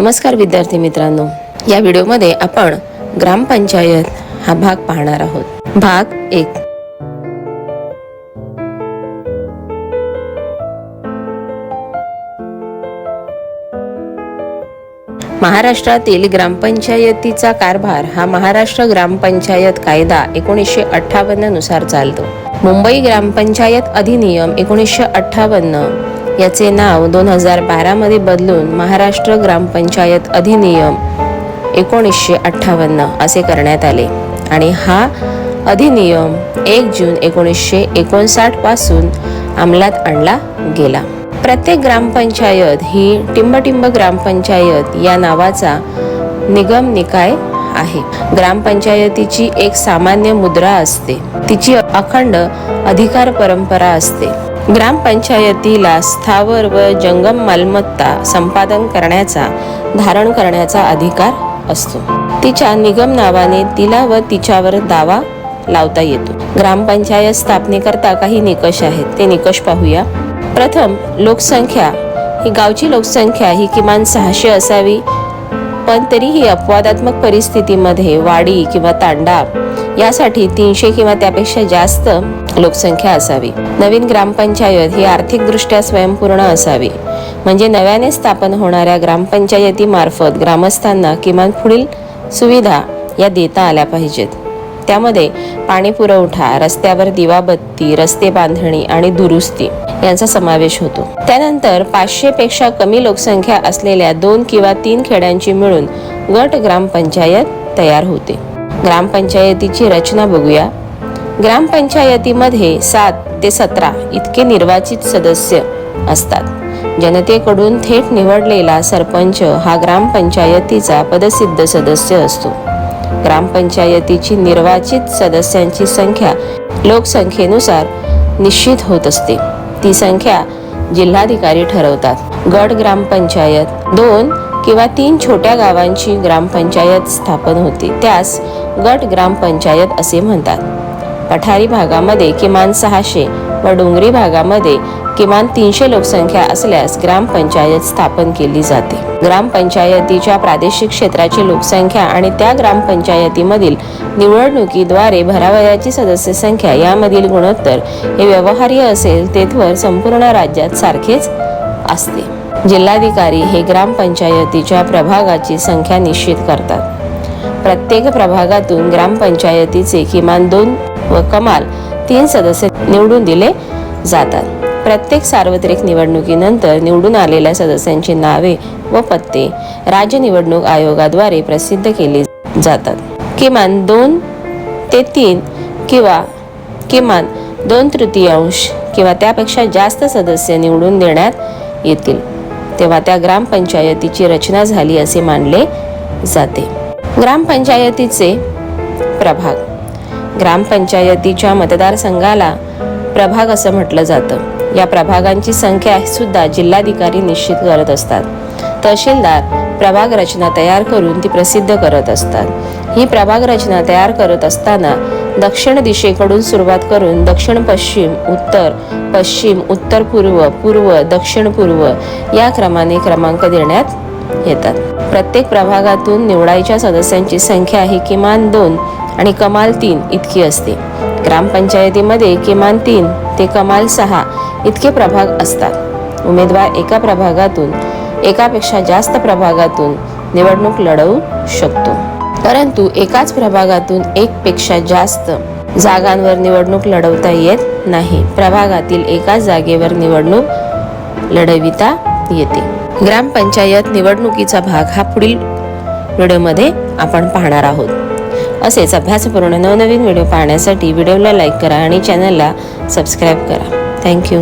नमस्कार विद्यार्थी मित्रांनो. या व्हिडिओमध्ये आपण ग्रामपंचायत हा भाग पाहणार आहोत. भाग एक. महाराष्ट्रातील ग्रामपंचायतीचा कारभार हा महाराष्ट्र ग्रामपंचायत कायदा एकोणीसशे अठ्ठावन्ननुसार चालतो. मुंबई ग्रामपंचायत अधिनियम एकोणीसशे अठ्ठावन्न याचे नाव दोन हजार बारामध्ये बदलून महाराष्ट्र ग्रामपंचायत अधिनियम एकोणीसशे अठ्ठावन्न असे करण्यात आले. आणि हा अधिनियम एक जून एकोणीसशे एकोणसाठपासून अंमलात आणला गेला. प्रत्येक ग्रामपंचायत ही टिंबटिंब ग्रामपंचायत या नावाचा निगम निकाय आहे. ग्रामपंचायतीची एक सामान्य मुद्रा असते. तिची अखंड अधिकार परंपरा असते. ग्रामपंचायतीला स्थावर व जंगम मालमत्ता संपादन करण्याचा धारण करण्याचा अधिकार असतो. तिच्या निगम नावाने तिला व तिच्यावर दावा लावता येतो. ग्रामपंचायत स्थापनेकरता काही निकष आहेत. ते निकष पाहूया. प्रथम लोकसंख्या. ही गावची लोकसंख्या ही किमान सहाशे असावी. पण तरीही अपवादात्मक परिस्थितीमध्ये वाडी किंवा तांडा यासाठी तीनशे किंवा त्यापेक्षा जास्त लोकसंख्या असावी. नवीन ग्रामपंचायत ही आर्थिकदृष्ट्या स्वयंपूर्ण असावी. म्हणजे नव्याने स्थापन होणाऱ्या ग्रामपंचायतीमार्फत ग्रामस्थांना किमान पुढील सुविधा या देता आल्या पाहिजेत. त्यामध्ये पाणी पुरवठा रस्त्यावर दिवाबत्ती रस्ते बांधणी आणि दुरुस्ती यांचा समावेश होतो. त्यानंतर पाचशे पेक्षा कमी लोकसंख्या असलेल्या दोन किंवा तीन खेड्यांची मिळून गट ग्रामपंचायत तयार होते. ग्रामपंचायतीची रचना बघूया. ग्रामपंचायतीमध्ये सात ते सतरा इतके निर्वाचित सदस्य असतात. जनतेकडून थेट निवडलेला सरपंच हा ग्रामपंचायतीचा पदसिद्ध सदस्य असतो. ग्रामपंचायतीची निर्वाचित सदस्यांची संख्या लोकसंख्येनुसार निश्चित होत असते. ती संख्या जिल्हाधिकारी ठरवतात. गड ग्रामपंचायत दोन किंवा तीन छोट्या गावांची ग्रामपंचायत स्थापन होते. त्यास गट ग्रामपंचायत असे म्हणतात. पठारी भागामध्ये किमान सहाशे व डोंगरी भागामध्ये किमान तीनशे लोकसंख्या असल्यास ग्रामपंचायत स्थापन केली जाते. ग्रामपंचायतीच्या प्रादेशिक क्षेत्राची लोकसंख्या आणि त्या ग्रामपंचायतीमधील निवडणुकीद्वारे भरावयाची सदस्य संख्या यामधील गुणोत्तर हे व्यवहार्य असेल तेथवर संपूर्ण राज्यात सारखेच असते. जिल्हाधिकारी हे ग्रामपंचायतीच्या प्रभागाची संख्या निश्चित करतात. प्रत्येक प्रभागातून ग्रामपंचायतीचे किमान दोन व कमाल तीन सदस्य निवडून दिले जातात. प्रत्येक सार्वत्रिक निवडणुकीनंतर निवडून आलेल्या सदस्यांची नावे व पत्ते राज्य निवडणूक आयोगाद्वारे प्रसिद्ध केली जातात. किमान दोन ते तीन किंवा किमान दोन तृतीयांश किंवा त्यापेक्षा जास्त सदस्य निवडून देण्यात येतील. तेव्हा त्या ग्रामपंचायतीची रचना झाली असे मानले जाते. ग्रामपंचायतीचे प्रभाग. ग्रामपंचायतीच्या मतदारसंघाला प्रभाग असं म्हटलं जातं. या प्रभागांची संख्या सुद्धा जिल्हाधिकारी निश्चित करत असतात. तहसीलदार प्रभाग रचना तयार करून ती प्रसिद्ध करत असतात. ही प्रभाग रचना तयार करत असताना दक्षिण दिशेकडून सुरुवात करून दक्षिण पश्चिम उत्तर पश्चिम उत्तर पूर्व पूर्व दक्षिण पूर्व या क्रमाने क्रमांक देण्यात येतात. प्रत्येक प्रभागातून निवडायच्या सदस्यांची संख्या ही किमान दोन आणि कमाल तीन इतकी असते. ग्रामपंचायतीमध्ये किमान तीन ते कमाल सहा इतके प्रभाग असतात. उमेदवार एका प्रभागातून एकापेक्षा जास्त प्रभागातून निवडणूक लढवू शकतो. परंतु एकाच प्रभागातून एक पेक्षा जास्त जागांवर निवडणूक लढवता येत नाही. प्रभागातील एकाच जागेवर निवडणूक लढविता येते. ग्रामपंचायत निवडणुकीचा भाग हा पुढील व्हिडिओमध्ये आपण पाहणार आहोत. असेच अभ्यासपूर्ण नवनवीन व्हिडिओ पाहण्यासाठी व्हिडिओला लाईक करा आणि चॅनलला सबस्क्राईब करा. थँक्यू.